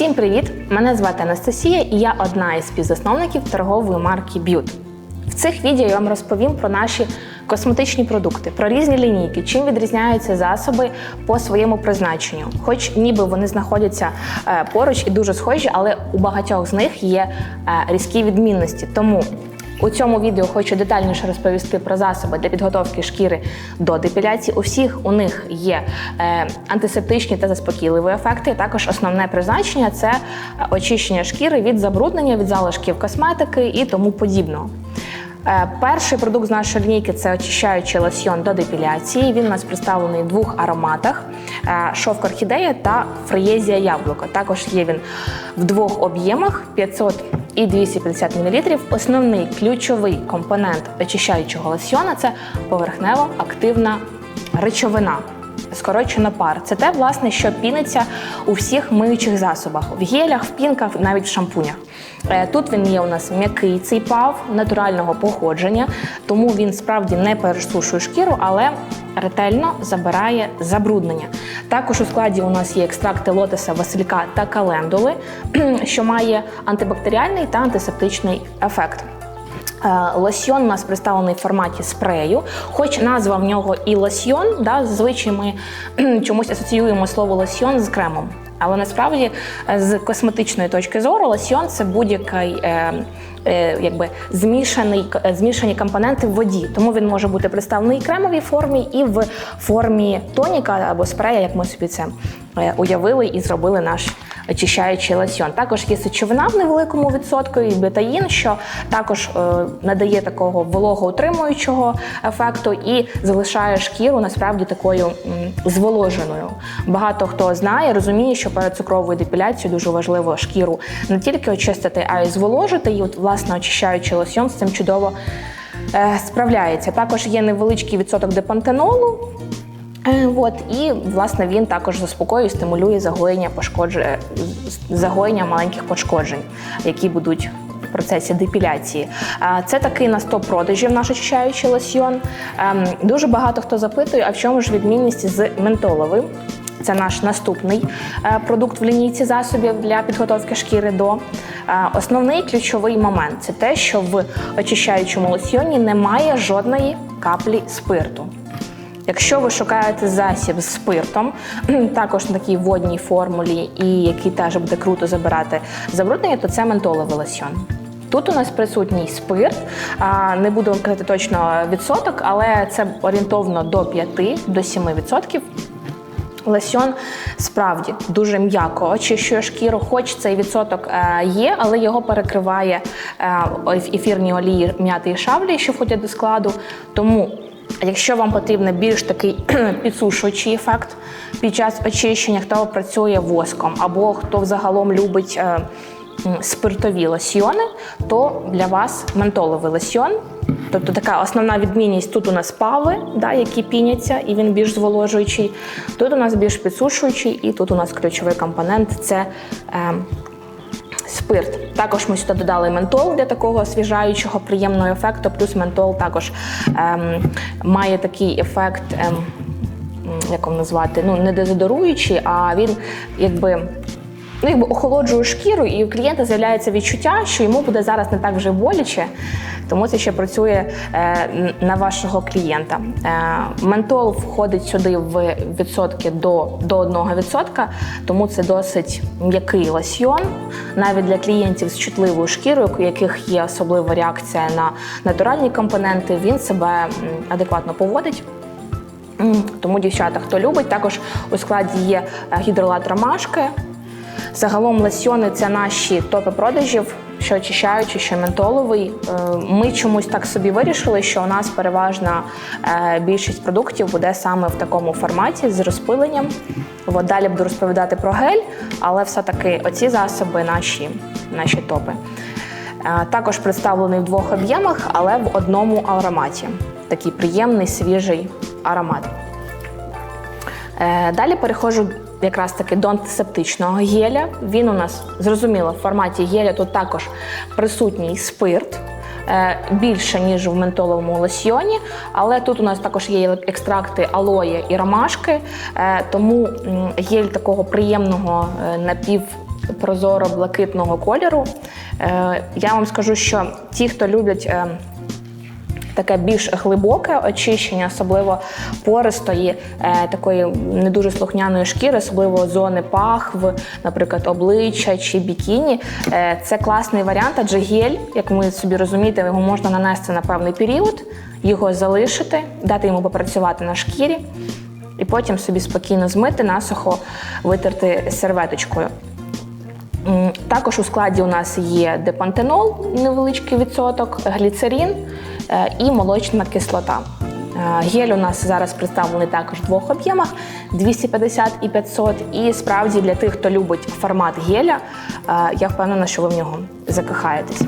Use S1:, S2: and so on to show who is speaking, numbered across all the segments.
S1: Всім привіт! Мене звати Анастасія і я одна із співзасновників торгової марки Б'ют. В цих відео я вам розповім про наші косметичні продукти, про різні лінійки, чим відрізняються засоби по своєму призначенню. Хоч ніби вони знаходяться е, поруч і дуже схожі, але у багатьох з них є е, різкі відмінності. Тому у цьому відео хочу детальніше розповісти про засоби для підготовки шкіри до депіляції. У всіх у них є е, антисептичні та заспокійливі ефекти. Також основне призначення це е, очищення шкіри від забруднення, від залишків косметики і тому подібного. Е, Перший продукт з нашої лінійки це очищаючий лосьйон до депіляції. Він у нас представлений в двох ароматах: е, шовк орхідея та фреєзія яблуко. Також є він в двох об'ємах 500 і 250 мл. Основний ключовий компонент очищаючого лосьйона це поверхнево активна речовина. Скорочено пар. Це те, власне, що піниться у всіх миючих засобах, в гелях, в пінках, навіть в шампунях. Е, Тут він є у нас м'який цей пав натурального походження, тому він справді не пересушує шкіру, але ретельно забирає забруднення. Також у складі у нас є екстракти лотоса, василька та календули, що має антибактеріальний та антисептичний ефект. Е, Лосьйон у нас представлений в форматі спрею, хоч назва в нього і лосьйон, да, зазвичай ми чомусь асоціюємо слово лосьйон з кремом. Але насправді е, з косметичної точки зору лосьйон це будь-який е, е, якби змішаний е, змішані компоненти в воді. Тому він може бути представлений і кремовій формі, і в формі тоніка або спрея, як ми собі це уявили і зробили наш очищаючий лосьйон. Також є сечовина в невеликому відсотку і бетаїн, що також е, надає такого вологоутримуючого ефекту і залишає шкіру насправді такою зволоженою. Багато хто знає, розуміє, що перед цукровою депіляцією дуже важливо шкіру не тільки очистити, а й зволожити. І от власне очищаючий лосьйон з цим чудово е, справляється. Також є невеличкий відсоток депантенолу. Е, От і власне він також заспокоює, і стимулює загоєння пошкоджень, загоєння маленьких пошкоджень, які будуть в процесі депіляції. Це такий на 100 продажів наш очищаючий лосьйон. Ем, Дуже багато хто запитує, а в чому ж відмінність з ментоловим? Це наш наступний е, продукт в лінійці засобів для підготовки шкіри до. Е, Основний ключовий момент це те, що в очищаючому лосьйоні немає жодної каплі спирту. Якщо ви шукаєте засіб з спиртом, також на такій водній формулі, і який теж буде круто забирати забруднення, то це ментоловий лосьйон. Тут у нас присутній спирт, не буду казати точно відсоток, але це орієнтовно до 5 до 7 відсотків. Лосьон справді дуже м'яко очищує шкіру, хоч цей відсоток е, є, але його перекриває е, ефірні олії м'яти і шавлі, що входять до складу. Тому, якщо вам потрібен більш такий підсушуючий ефект під час очищення, хто працює воском або хто взагалом любить. е, Спиртові лосьйони, то для вас ментоловий лосьйон. Тобто така основна відмінність тут у нас пави, да, які піняться, і він більш зволожуючий. Тут у нас більш підсушуючий, і тут у нас ключовий компонент це е, спирт. Також ми сюди додали ментол для такого освіжаючого, приємного ефекту. Плюс ментол також ем, має такий ефект. Ем, як вам назвати, ну не дезодоруючий, а він якби. Ну, якби охолоджує шкіру, і у клієнта з'являється відчуття, що йому буде зараз не так вже боляче, тому це ще працює е, на вашого клієнта. Е, ментол входить сюди в відсотки до, до 1%, тому це досить м'який лосьйон. Навіть для клієнтів з чутливою шкірою, у яких є особлива реакція на натуральні компоненти, він себе адекватно поводить. Тому дівчата, хто любить, також у складі є е, гідролат ромашки. Загалом лосьйони це наші топи продажів, що очищаючий, що ментоловий. Е, Ми чомусь так собі вирішили, що у нас переважна е, більшість продуктів буде саме в такому форматі з розпиленням. От далі буду розповідати про гель, але все-таки оці засоби наші, наші топи. Е, Також представлений в двох об'ємах, але в одному ароматі. Такий приємний свіжий аромат. Далі переходжу якраз таки до антисептичного геля. Він у нас зрозуміло в форматі геля тут також присутній спирт. е, Більше ніж в ментоловому лосьйоні, але тут у нас також є екстракти алоє і ромашки, е, тому гель такого приємного е, напів прозоро-блакитного кольору. Я вам скажу, що ті, хто люблять е, таке більш глибоке очищення, особливо пористої, е, такої не дуже слухняної шкіри, особливо зони пахв, наприклад, обличчя чи бікіні. Е, Це класний варіант, адже гель, як ви собі розумієте, його можна нанести на певний період, його залишити, дати йому попрацювати на шкірі. І потім собі спокійно змити, насухо витерти серветочкою. Також у складі у нас є депантенол, невеличкий відсоток, гліцерин е, і молочна кислота. Е, Гель у нас зараз представлений також в двох об'ємах 250 і 500. І справді для тих, хто любить формат геля, е, я впевнена, що ви в нього закохаєтесь.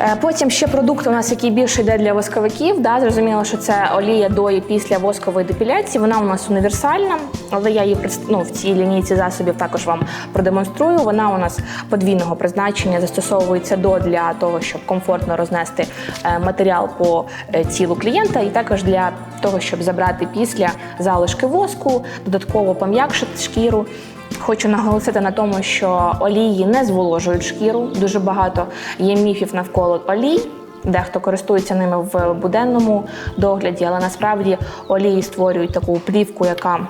S1: Е, Потім ще продукт у нас, який більше йде для восковиків. Да, зрозуміло, що це олія до і після воскової депіляції. Вона у нас універсальна, але я її ну, в цій лінійці засобів також вам продемонструю. Вона у нас подвійного призначення застосовується до для того, щоб комфортно рознести е, матеріал по е, тілу клієнта, і також для того, щоб забрати після залишки воску, додатково пом'якшити шкіру. Хочу наголосити на тому, що олії не зволожують шкіру. Дуже багато є міфів навколо олій. Дехто користується ними в буденному догляді, але насправді олії створюють таку плівку, яка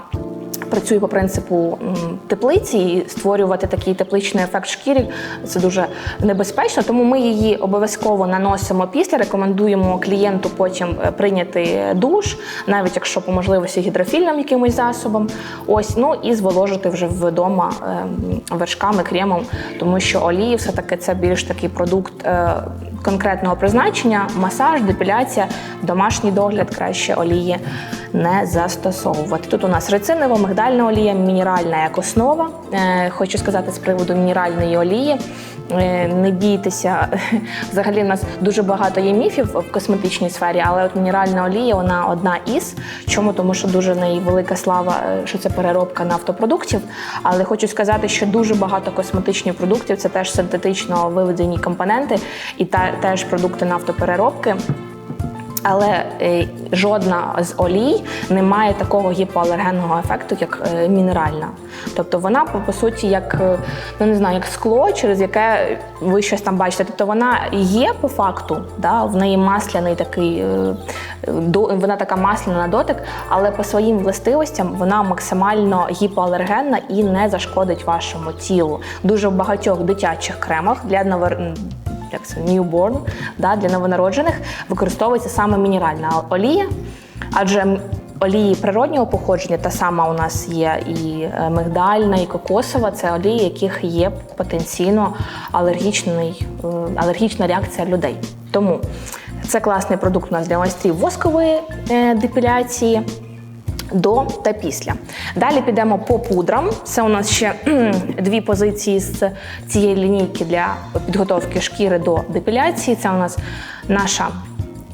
S1: працює по принципу теплиці, і створювати такий тепличний ефект шкірі це дуже небезпечно. Тому ми її обов'язково наносимо після. Рекомендуємо клієнту потім е, прийняти душ, навіть якщо по можливості гідрофільним якимось засобом. Ось ну і зволожити вже вдома ем, вершками, кремом, тому що олії все таки це більш такий продукт. е, Конкретного призначення, масаж, депіляція, домашній догляд краще олії не застосовувати. Тут у нас рецинова, мигдальна олія, мінеральна як основа. Е, Хочу сказати з приводу мінеральної олії. е, Не бійтеся, взагалі в нас дуже багато є міфів в косметичній сфері, але от мінеральна олія вона одна із. Чому? Тому що дуже неї велика слава, е, що це переробка нафтопродуктів. Але хочу сказати, що дуже багато косметичних продуктів це теж синтетично виведені компоненти і та, теж продукти нафтопереробки. Але е, жодна з олій не має такого гіпоалергенного ефекту, як е, мінеральна. Тобто вона по, суті як е, ну не знаю, як скло, через яке ви щось там бачите. Тобто вона є по факту, да, в неї масляний такий, вона така масляна на дотик, але по своїм властивостям вона максимально гіпоалергенна і не зашкодить вашому тілу. Дуже в багатьох дитячих кремах для новер як це newborn, да, для новонароджених використовується саме мінеральна олія, адже олії природнього походження, та сама у нас є і е, мигдальна, і кокосова, це олії, яких є потенційно алергічний, е, алергічна реакція людей. Тому це класний продукт у нас для майстрів воскової е, депіляції до та після. Далі підемо по пудрам. Це у нас ще дві позиції з цієї лінійки для підготовки шкіри до депіляції. Це у нас наша.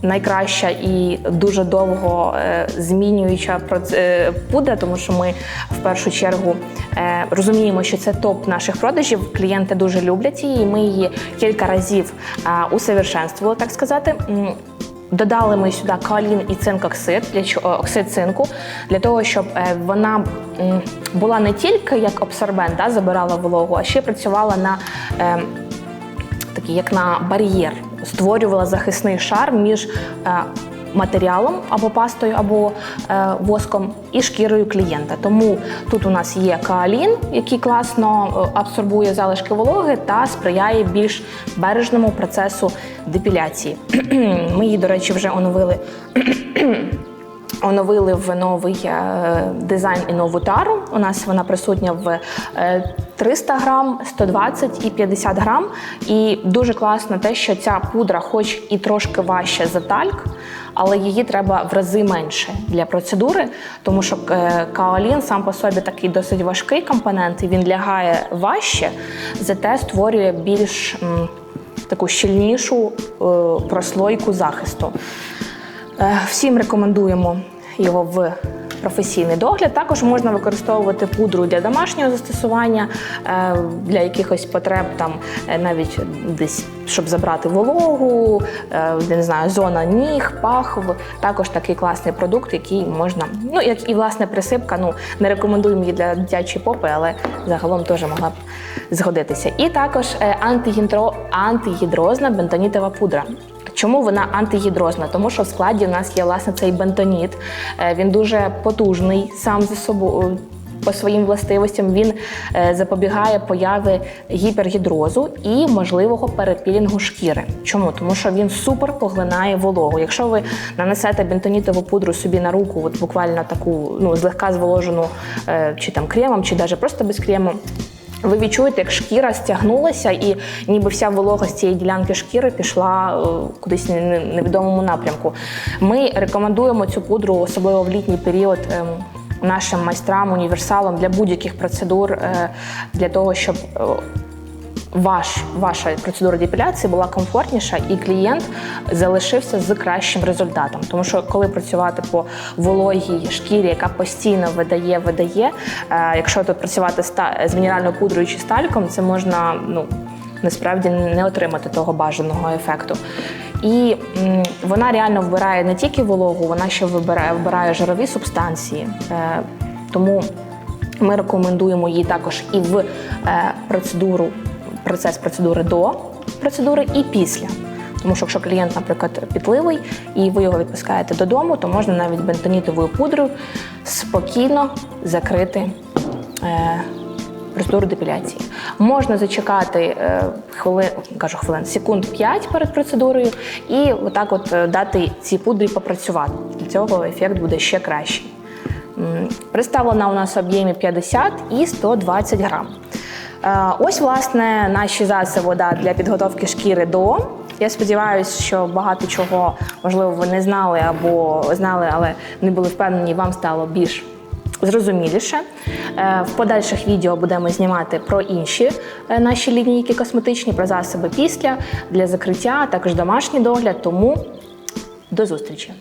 S1: Найкраща і дуже довго е, змінююча е, пудра, тому що ми в першу чергу е, розуміємо, що це топ наших продажів. Клієнти дуже люблять її. і Ми її кілька разів усовершенствували, так сказати. Додали ми сюди каолін і цинкоксид, оксид для оксид цинку, для того, щоб е, вона була не тільки як абсорбент, да, забирала вологу, а ще працювала на е, такий, як на бар'єр, створювала захисний шар між е, матеріалом або пастою, або е, воском і шкірою клієнта. Тому тут у нас є каолін, який класно е, абсорбує залишки вологи та сприяє більш бережному процесу депіляції. Ми її, до речі, вже оновили оновили в новий е, дизайн і нову тару. У нас вона присутня в е, 300 грам, 120 і 50 грам. І дуже класно те, що ця пудра, хоч і трошки важче за тальк, але її треба в рази менше для процедури, тому що е, каолін сам по собі такий досить важкий компонент, і він лягає важче, зате створює більш таку щільнішу е, прослойку захисту. Е, Всім рекомендуємо його в професійний догляд. Також можна використовувати пудру для домашнього застосування, е, для якихось потреб, там е, навіть десь щоб забрати вологу, не знаю, зона ніг, пахв. Також такий класний продукт, який можна, ну як і власне присипка. Ну не рекомендуємо її для дитячої попи, але загалом теж могла б згодитися. І також антигідро, антигідрозна бентонітова пудра. Чому вона антигідрозна? Тому що в складі у нас є власне цей бентоніт. Е, Він дуже потужний сам за собою. По своїм властивостям він е, запобігає появи гіпергідрозу і можливого перепілінгу шкіри. Чому? Тому що він супер поглинає вологу. Якщо ви нанесете бентонітову пудру собі на руку, от буквально таку ну злегка зволожену е, чи там кремом, чи навіть просто без крему, ви відчуєте, як шкіра стягнулася, і ніби вся волога з цієї ділянки шкіри пішла е, кудись не- не- невідомому напрямку. Ми рекомендуємо цю пудру, особливо в літній період. ем, Нашим майстрам, універсалам для будь-яких процедур, е, для того, щоб е, ваш, ваша процедура депіляції була комфортніша і клієнт залишився з кращим результатом. Тому що коли працювати по вологій шкірі, яка постійно видає, видає, е, якщо тут працювати з мінеральною пудрою чи стальком, це можна ну, насправді не отримати того бажаного ефекту. І вона реально вбирає не тільки вологу, вона ще вибирає, вбирає жирові субстанції. Е, тому ми рекомендуємо її також і в е, процедуру, процес процедури до процедури і після. Тому що якщо клієнт, наприклад, пітливий і ви його відпускаєте додому, то можна навіть бентонітовою пудрою спокійно закрити е, процедуру депіляції. Можна зачекати е, хвилин, кажу хвилин, секунд 5 перед процедурою і отак от е, дати цій пудрі попрацювати. Для цього ефект буде ще кращий. Представлена у нас в об'ємі 50 і 120 грам. Е, Ось, власне, наші засоби да, для підготовки шкіри до. Я сподіваюся, що багато чого, можливо, ви не знали або знали, але не були впевнені, вам стало більш зрозуміліше. Е, В подальших відео будемо знімати про інші е, наші лінійки косметичні, про засоби після для закриття, а також домашній догляд. Тому до зустрічі!